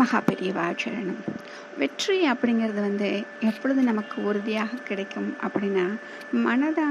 மகாபெரியவாச்சரணம் வெற்றி அப்படிங்கிறது வந்து எப்பொழுது நமக்கு உறுதியாக கிடைக்கும் அப்படின்னா மனதா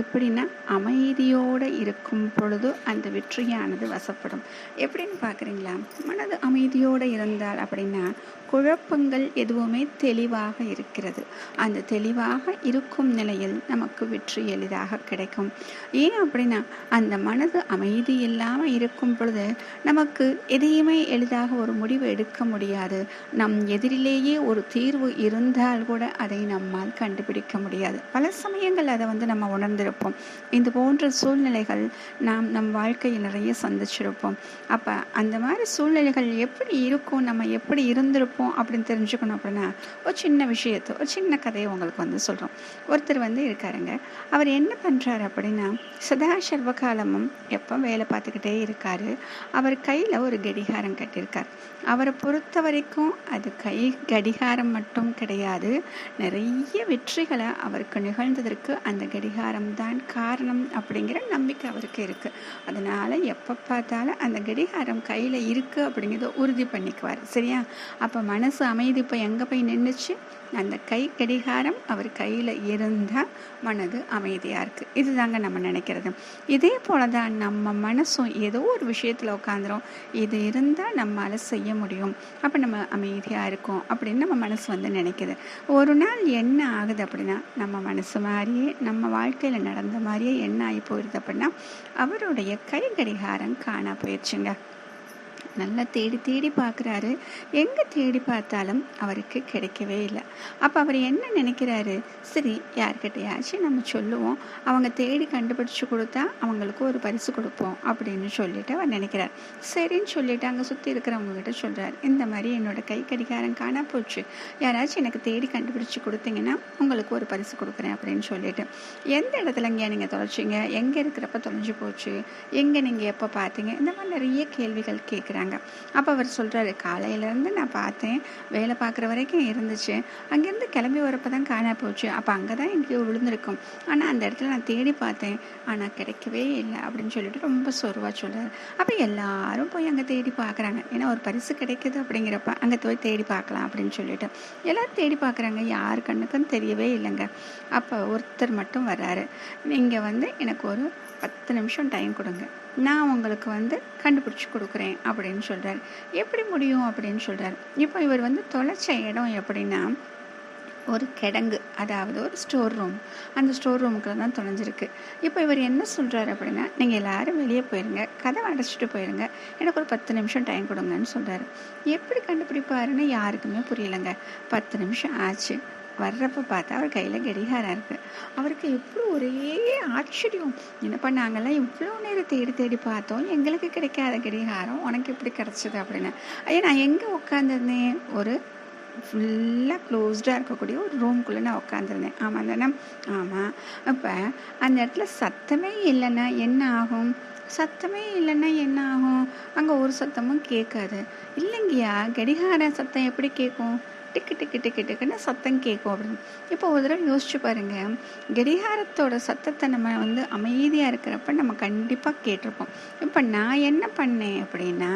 எப்படின்னா அமைதியோடு இருக்கும் பொழுது அந்த வெற்றியானது வசப்படும். எப்படின்னு பார்க்குறீங்களா? மனது அமைதியோடு இருந்தால் அப்படின்னா குழப்பங்கள் எதுவுமே தெளிவாக இருக்கிறது. அந்த தெளிவாக இருக்கும் நிலையில் நமக்கு வெற்றி எளிதாக கிடைக்கும். ஏன் அப்படின்னா அந்த மனது அமைதி இல்லாமல் இருக்கும் பொழுது நமக்கு எதையுமே எளிதாக ஒரு முடிவு எடுக்க முடியாது. நம் எதிரிலேயே ஒரு தீர்வு இருந்தால் கூட அதை நம்மால் கண்டுபிடிக்க முடியாது. பல சமயங்கள் அதை வந்து நம்ம சந்திச்சிருப்போம். இது போன்ற சூழ்நிலைகள் நாம் நம் வாழ்க்கையில் நிறைய சந்திச்சிருப்போம். அப்போ அந்த மாதிரி சூழ்நிலைகள் எப்படி இருக்கும்? நம்ம எப்படி இருந்திருப்போம் அப்படின்னு தெரிஞ்சுக்கணும் அப்படின்னா ஒரு சின்ன விஷயத்தை ஒரு சின்ன கதையை உங்களுக்கு வந்து சொல்கிறோம் ஒருத்தர் வந்து இருக்காருங்க. அவர் என்ன பண்ணுறாரு அப்படின்னா சதா சர்வகாலமும் எப்போ வேலை பார்த்துக்கிட்டே இருக்காரு. அவர் கையில் ஒரு கடிகாரம் கட்டியிருக்கார். அவரை பொறுத்த வரைக்கும் அது கை கடிகாரம் மட்டும் கிடையாது. நிறைய வெற்றிகளை அவருக்கு நிகழ்ந்ததற்கு அந்த கடிகாரம் தான் காரணம் அப்படிங்கிற நம்பிக்கை அவருக்கு இருக்குது அதனால் எப்போ பார்த்தாலும் அந்த கடிகாரம் கையில் இருக்குது அப்படிங்கிறத உறுதி பண்ணிக்குவார். சரியா? அப்போ மனசு அமைதி இப்போ எங்கே போய் நின்றுச்சு அந்த கை கடிகாரம் அவர் கையில் இருந்தால் மனது அமைதியாக இருக்குது இதுதாங்க நம்ம நினைக்கிறது. இதே போல தான் நம்ம மனசும் ஏதோ ஒரு விஷயத்தில் உட்காந்துரும். இது இருந்தால் நம்மளால் செய்ய முடியும். அப்போ நம்ம அமைதியாக இருக்கோம் அப்படின்னு நம்ம மனசு வந்து நினைக்குது. ஒரு நாள் என்ன ஆகுது அப்படின்னா நம்ம மனசு மாதிரியே நம்ம வாழ்க்கையில் நடந்த மாதிரியே என்ன ஆகி போயிருது அப்படின்னா அவருடைய கை கடிகாரம் காணா போயிடுச்சுங்க நல்லா தேடி தேடி பார்க்குறாரு. எங்கே தேடி பார்த்தாலும் அவருக்கு கிடைக்கவே இல்லை. அப்போ அவர் என்ன நினைக்கிறாரு? சரி யார்கிட்டயாச்சும் நம்ம சொல்லுவோம். அவங்க தேடி கண்டுபிடிச்சு கொடுத்தா அவங்களுக்கு ஒரு பரிசு கொடுப்போம் அப்படின்னு சொல்லிட்டு அவர் நினைக்கிறார். சரின்னு சொல்லிட்டு அங்கே சுற்றி இருக்கிறவங்க கிட்ட சொல்கிறார் இந்த மாதிரி என்னோட கை கடிகாரம் காணா போச்சு. யாராச்சும் எனக்கு தேடி கண்டுபிடிச்சு கொடுத்தீங்கன்னா உங்களுக்கு ஒரு பரிசு கொடுக்குறேன் அப்படின்னு சொல்லிட்டு. எந்த இடத்துல இங்கே நீங்கள் தொலைச்சிங்க? எங்கே இருக்கிறப்ப தொலைஞ்சு போச்சு? எங்கே நீங்கள் எப்போ பார்த்தீங்க? இந்த மாதிரி நிறைய கேள்விகள் கேட்குறாங்க அப்போ அவர் சொல்கிறாரு காலையிலேருந்து நான் பார்த்தேன் வேலை பார்க்குற வரைக்கும் இருந்துச்சு. அங்கேருந்து கிளம்பி வரப்போ தான் காணா போச்சு. அப்போ அங்கே தான் எங்கேயோ விழுந்திருக்கும். ஆனால் அந்த இடத்துல நான் தேடி பார்த்தேன். ஆனால் கிடைக்கவே இல்லை அப்படின்னு சொல்லிட்டு ரொம்ப சோர்வாக சொல்கிறார் அப்போ எல்லாரும் போய் அங்கே தேடி பார்க்குறாங்க. ஏன்னா ஒரு பரிசு கிடைக்குது அப்படிங்கிறப்ப அங்கே போய் தேடி பார்க்கலாம் அப்படின்னு சொல்லிட்டு. எல்லோரும் தேடி பார்க்குறாங்க. யார் கண்ணுக்கும் தெரியவே இல்லைங்க. அப்போ ஒருத்தர் மட்டும் வர்றாரு. நீங்கள் வந்து எனக்கு ஒரு பத்து நிமிஷம் டைம் கொடுங்க. நான் உங்களுக்கு வந்து கண்டுபிடிச்சி கொடுக்குறேன் அப்படின்னு சொல்கிறார் எப்படி முடியும் அப்படின்னு சொல்கிறார் இப்போ இவர் வந்து தொலைச்ச இடம் எப்படின்னா ஒரு கிடங்கு அதாவது ஒரு ஸ்டோர் ரூம் அந்த ஸ்டோர் ரூமுக்குள்ள தான் தொலைஞ்சிருக்கு. இப்போ இவர் என்ன சொல்கிறாரு அப்படின்னா நீங்கள் எல்லோரும் வெளியே போயிருங்க. கதவை அடைச்சிட்டு போயிருங்க. எனக்கு ஒரு பத்து நிமிஷம் டைம் கொடுங்கன்னு சொல்கிறாரு எப்படி கண்டுபிடிப்பாருன்னு யாருக்குமே புரியலைங்க. பத்து நிமிஷம் ஆச்சு. வர்றப்ப பார்த்தா அவர் கையில் கடிகாரம் இருக்குது அவருக்கு எப்படி ஒரே ஆச்சரியம். என்ன பண்ணாங்கல்லாம் இவ்வளோ நேரம் தேடி தேடி பார்த்தோம். எங்களுக்கு கிடைக்காத கடிகாரம். உனக்கு எப்படி கிடச்சிது அப்படின்னு. ஐயா நான் எங்கே உட்காந்துருந்தேன் ஒரு ஃபுல்லாக க்ளோஸ்டாக இருக்கக்கூடிய ஒரு ரூம்குள்ளே நான் உட்காந்துருந்தேன் ஆமாம் தானே ஆமாம் அப்போ அந்த இடத்துல சத்தமே இல்லைன்னா என்ன ஆகும்? சத்தமே இல்லைன்னா என்ன ஆகும்? அங்கே ஒரு சத்தமும் கேட்காது. இல்லைங்கய்யா கடிகார சத்தம் எப்படி கேட்கும்? டிக்கு டிக்கு டிக்கு டிக்குன்னு சத்தம் கேட்கும் அப்படின்னு. இப்போ ஒரு தடவை யோசிச்சு பாருங்க. கடிகாரத்தோட சத்தத்தை நம்ம வந்து அமைதியாக இருக்கிறப்ப நம்ம கண்டிப்பாக கேட்டிருப்போம். இப்போ நான் என்ன பண்ணேன் அப்படின்னா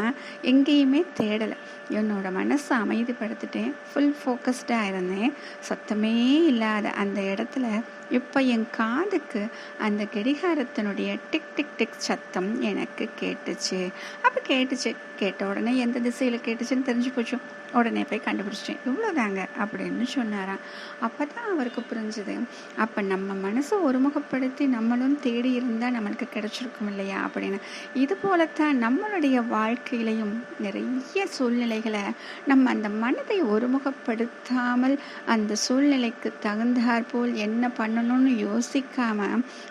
எங்கேயுமே தேடலை. என்னோட மனசை அமைதிப்படுத்திட்டேன் ஃபுல் ஃபோக்கஸ்டாக இருந்தேன். சத்தமே இல்லாத அந்த இடத்துல இப்போ என் காதுக்கு அந்த கடிகாரத்தினுடைய டிக் டிக் டிக் சத்தம் எனக்கு கேட்டுச்சு. அப்போ கேட்டுச்சு. கேட்ட உடனே எந்த திசையில் கேட்டுச்சுன்னு தெரிஞ்சு போச்சு. உடனே போய் கண்டுபிடிச்சிட்டேன். இவ்வளோதாங்க அப்படின்னு சொன்னாராம். அப்போ தான் அவருக்கு புரிஞ்சுது. அப்போ நம்ம மனசை ஒருமுகப்படுத்தி நம்மளும் தேடி இருந்தால் நம்மளுக்கு கிடைச்சிருக்கும் இல்லையா அப்படின்னு. இது போலத்தான் நம்மளுடைய வாழ்க்கையிலையும் நிறைய சூழ்நிலைகளை நம்ம அந்த மனதை ஒருமுகப்படுத்தாமல் அந்த சூழ்நிலைக்கு தகுந்தாற்போல் என்ன என்ன பண்ணணும்னு யோசிக்காம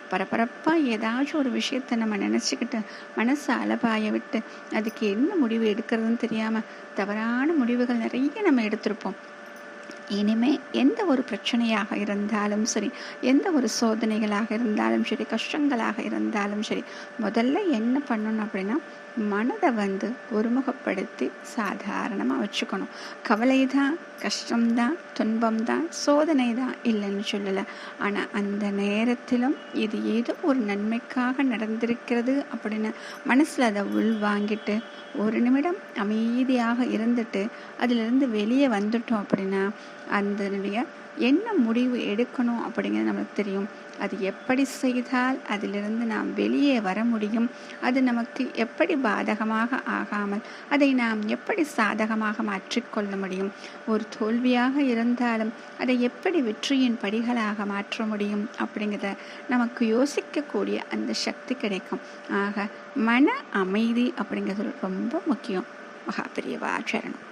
பரபரப்பாக ஏதாச்சும் ஒரு விஷயத்தை நம்ம நினச்சிக்கிட்டு மனசை அலபாய விட்டு அதுக்கு என்ன முடிவு எடுக்கிறதுன்னு தெரியாமல் தவறான முடிவுகள் நிறைய நம்ம எடுத்திருப்போம். இனிமே எந்த ஒரு பிரச்சனையாக இருந்தாலும் சரி எந்த ஒரு சோதனைகளாக இருந்தாலும் சரி கஷ்டங்களாக இருந்தாலும் சரி முதல்ல என்ன பண்ணணும் அப்படின்னா மனதை வந்து ஒருமுகப்படுத்தி சாதாரணமாக வச்சுக்கணும். கவலை தான் கஷ்டம்தான் துன்பம் தான் சோதனை தான் இல்லைன்னு சொல்லலை. ஆனால் அந்த நேரத்திலும் இது ஏதோ ஒரு நன்மைக்காக நடந்திருக்கிறது அப்படின்னு மனசில் அதை உள் வாங்கிட்டு ஒரு நிமிடம் அமைதியாக இருந்துட்டு அதிலிருந்து வெளியே வந்துட்டோம் அப்படின்னா அதனுடைய என்ன முடிவு எடுக்கணும் அப்படிங்கிறது நம்மளுக்கு தெரியும். அது எப்படி செய்தால் அதிலிருந்து நாம் வெளியே வர முடியும்? அது நமக்கு எப்படி பாதகமாக ஆகாமல் அதை நாம் எப்படி சாதகமாக மாற்றிக்கொள்ள முடியும்? ஒரு தோல்வியாக இருந்தாலும் அதை எப்படி வெற்றியின் படிகளாக மாற்ற முடியும்? அப்படிங்கிறத நமக்கு யோசிக்கக்கூடிய அந்த சக்தி கிடைக்கும். ஆக மன அமைதி அப்படிங்கிறது ரொம்ப முக்கியம். மகாபிரியவா சரணம்.